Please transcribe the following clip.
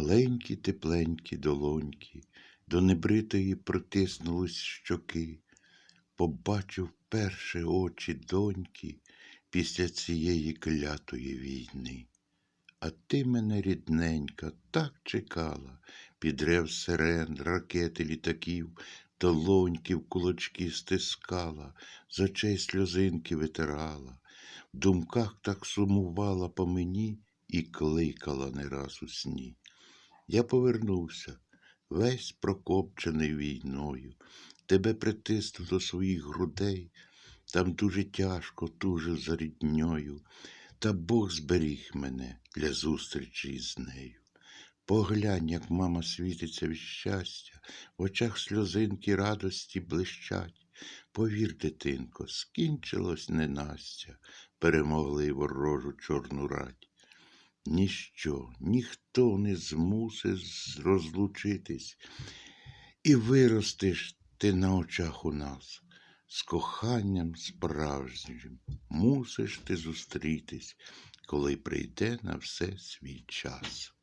Маленькі тепленькі долоньки, до небритої протиснулись щоки, побачив вперше очі доньки після цієї клятої війни. А ти мене, рідненька, так чекала, під рев сирен, ракети літаків, долоньки в кулачки стискала, з очей сльозинки витирала, в думках так сумувала по мені і кликала не раз у сні. Я повернувся, весь прокопчений війною, тебе притиснув до своїх грудей, там дуже тяжко тужив за рідньою, та Бог зберіг мене для зустрічі із нею. Поглянь, як мама світиться від щастя, в очах сльозинки радості блищать. Повір, дитинко, скінчилось ненастя, перемогли ворожу чорну рать. Ніщо, ніхто не змусить розлучитись, і виростеш ти на очах у нас. З коханням справжнім мусиш ти зустрітись, коли прийде на все свій час.